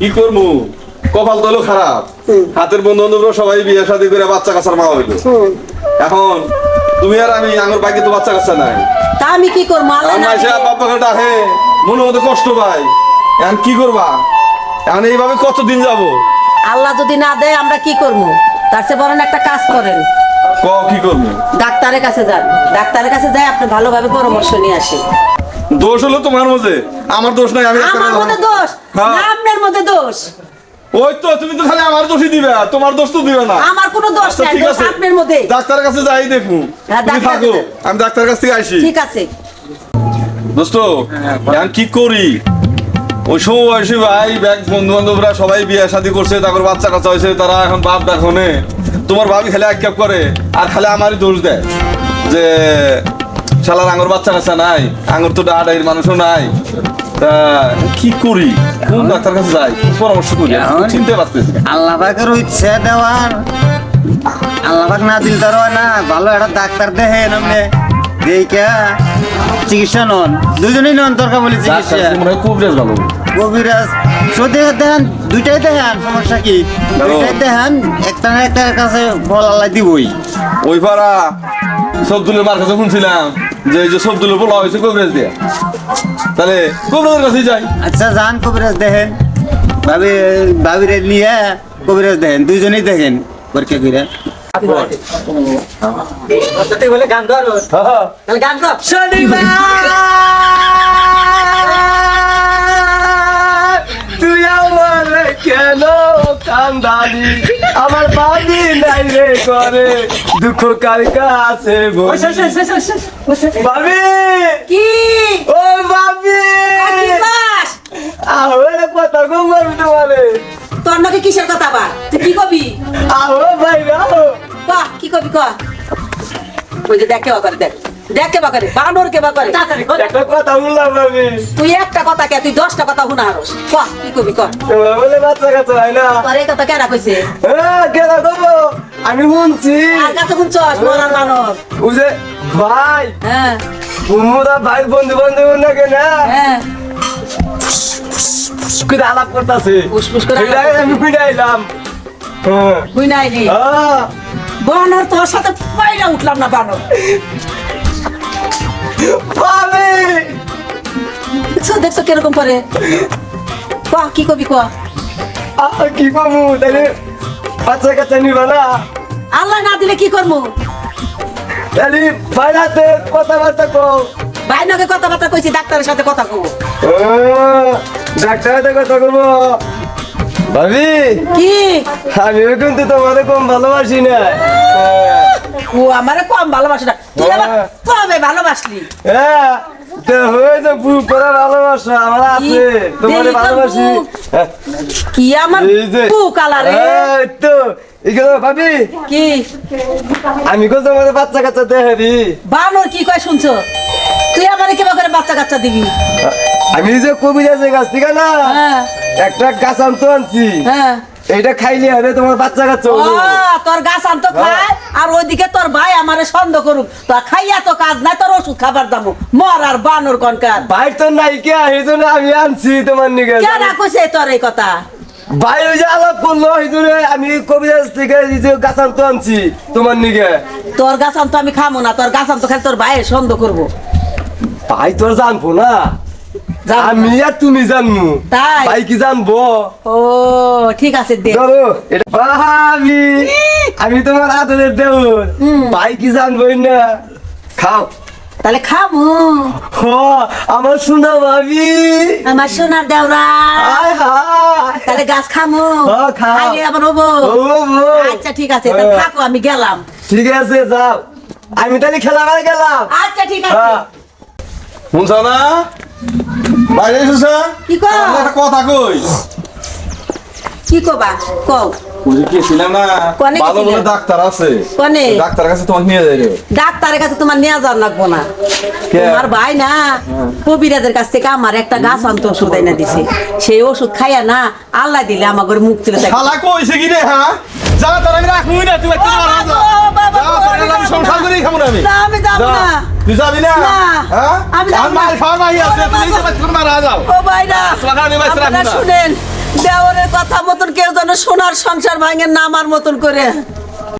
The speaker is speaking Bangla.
কি করব কপাল তো খারাপ। হাতের বন্ধু বান্ধবরা সবাই বিয়ে শাদী করে বাচ্চা কাচ্চার মা হইল। এখন তুমি আর আমি আমার বাকি তো বাচ্চা কাচ্চা নাই। তা আমি কি করব আল্লাহ না মাসে ডাকে মনে মধ্যে কষ্ট পাই এখন কি করবা? এখন এইভাবে কতদিন যাব? আল্লাহ যদি না দেয় আমরা কি করব তার চেয়ে বরং একটা কাজ করেন। ক কি করব ডাক্তারের কাছে যান। ডাক্তারের কাছে যাই আপনি ভালোভাবে পরামর্শ নিয়ে আসেন। দোষ হলো তোমার মধ্যে। আমার দোষ নাই আমি আমার মধ্যে দোষ? হ্যাঁ। না আপনার মধ্যে দোষ। ওই তো তুমি তো খালি আমার দোষই দিবে তোমার দোষ তো দিবে না। আমার কোনো দোষ আচ্ছা, নাই ঠিক দোষ আছে। আপনার মধ্যে। ডাক্তারের কাছে যাই দেখুন হ্যাঁ, তুমি থাকো। আমি ডাক্তারের কাছ আসি। ঠিক আছে। দোস্ত এখন কি করি? ওই সমবয়সী ভাই ব্যাগ বন্ধু বান্ধবরা সবাই বিয়ে শাদী করছে তারপর বাচ্চা কাচ্চা হয়েছে তারা এখন বাপ দেখনে তোমার ভাবি খালি এক করে আর খালি আমারই দোষ দেয় যে শালার আঙুর বাচ্চা কাচ্চা নাই আঙুর তো ডাড়াইয়ের মানুষও নাই। তা কি করি? কোন ডাক্তার কাছে যাই? পরামর্শ করি চিনতে পারতেছি। আল্লাহ পাকের ইচ্ছে দেওয়ার আল্লাহ পাক না দিল তার না ভালো একটা ডাক্তার দেখে নামনে দেখা চিকিৎসা নন দুজনেই নন দরকার বলে চিকিৎসা। মনে হয় খুব রেস ভালো কবিরাজ সত্যি দেখান দুইটাই দেখান সমস্যা কি। দুইটাই দেখান একটা না একটার কাছে ফল আল্লাহ দিবই। ওই পাড়া সবদুলের মার কাছে শুনছিলাম যে এই যে সবদুলের বলা হয়েছে কবিরাজ দিয়ে। তাহলে কবিরাজের কাছে যাই। আচ্ছা যান কবিরাজ দেখেন। ভাবি ভাবিরে নিয়ে কবিরাজ দেখেন দুইজনেই দেখেন পরীক্ষা করে তুই আমার কেন কান্দালি? আমার বাদি নাই রে করে দুঃখ কার কাছে ভাবি! কি? ও ভাবি! আর কি বাস? আহরে কথা গো মারবি তোমারে। তোর নাকি কিসের কথা আবার তুই কি কবি? আহো ভাই আহো। ক কি কবি ক ওই যে দেখ কেবা করে দেখ। দেখ কেবা করে বানর কেবা করে একটা কথা বললাম ভাবি তুই একটা কথা কে তুই দশটা কথা শুনা হারস ক কি কবি ক? তোমরা বলে বাচ্চা কাচ্চা হয় না। তোর কথা কেনা কইছে? হ্যাঁ কেন গো আমি শুনছি। আর কাছে শুনছস? মরার মানুষ। বুঝে ভাই। হ্যাঁ। কুমুদা ভাই বন্ধু বান্ধব না কেন হ্যাঁ। করে আলাপ করতেছে। ফুসফুস করে আমি ফিরাইলাম হ্যাঁ। নি আহ, বানর তোর সাথে পাইরা উঠলাম না বানর। ভাবি দেখছ দেখছ কীরকম করে ক কি কবি ক আহ, কি করব তাহলে বাচ্চা কাচ্চা নিবা না। আল্লাহ না দিলে কি করব? তাহলে বাইরাতে কথাবার্তা কো ভাই নকে কথাবার্তা কইছি ডাক্তারের সাথে কথা কব। আহ, ডাক্তার হাতে কথা করব ভাবি কি? আমিও কিন্তু তোমাদের কম ভালোবাসি না। ও আমারে কম ভালোবাসে না। তুই আবার। কবে ভালোবাসলি? হ্যাঁ হয়েছে বুক করা ভালোবাসা আমার আছে তোমাদের তো ভালোবাসি। কি আমার ভাবি। কি? আমি কত তোমাদের বাচ্চা কাচ্চা দেখে দি? বানর কি কয় শুনছো? তুই আমারে কেবা করে বাচ্চা কাচ্চা দিবি? আমি যে কবিরাজের গাছ থেকে না? হ্যাঁ। একটা গাছ আনতে আনছি। হ্যাঁ। এইটা খাইলে হবে তোমার বাচ্চা কাচ্চা। তোর গাছ আনতো খায় আর ওইদিকে তোর ভাই আমারে সন্দেহ করুক। তো খাইয়া তো কাজ নাই তোর ওষুধ খাবার দামো। মর আর বানর কনকার। ভাই তো নাই কে এই জন্য আমি আনছি তোমার নিকে। কেন কইছে তোর এই কথা? ভাই ওই যে আলাপ করল জন্য আমি কবিরাজ থেকে এই যে গাছ আনতে আনছি তোমার নিকে। তোর গাছ আনতো আমি খামো না তোর গাছ আনতো খালি তোর ভাইয়ের সন্দেহ করব। ভাই তোর জানব না। আমি আর তুমি জানব তাই? ভাই কি জানব। ও ঠিক আছে দে। ধরো এটা ভাবি আমি তোমার আদরের দেব ভাই কি জানব না। খাও। তাহলে হ আমার শোনা ভাবি। আমার সোনার দেওরা। তাহলে গাছ খামু। খাইলে আবার হব। আচ্ছা ঠিক আছে তাহলে হ্যাঁ। থাকো আমি গেলাম। ঠিক আছে যাও। আমি তাহলে খেলা মার গেলাম। আচ্ছা ঠিক আছে। হ্যাঁ। শুনছ না? বাইরে এসেছ? কি? আমরা একটা কথা কই। কি কবা? কও। না? ভালো বলে ডাক্তার আছে। কনে? ডাক্তারের কাছে তোমাকে নিয়ে যাই ডাক্তারের কাছে তোমার নিয়ে যাওয়ার লাগবো না? তোমার ভাই না কবিরাজের কাছ থেকে আমার একটা গাছ আনতে ওষুধ এনে দিছে। সেই ওষুধ খাইয়া না আল্লাহ দিলে আমার মুখ তুলে শালা কইছে কি রে হ্যাঁ? যা তার আমি রাখবই না তুই একটু মারা যা। আমি সংসার করেই খাব না আমি। আমি যাব যা। না। তুই যাবি না? না, আমি আর মার খাওয়ার মাই আছে ওরে তুই বাচ্চা মারা যাও। ও বাঁচতে রাখব আপনারা শুনেন দেওয়ার কথা মতন কেউ যেন সোনার সংসার ভাঙেন না আমার মতন করে।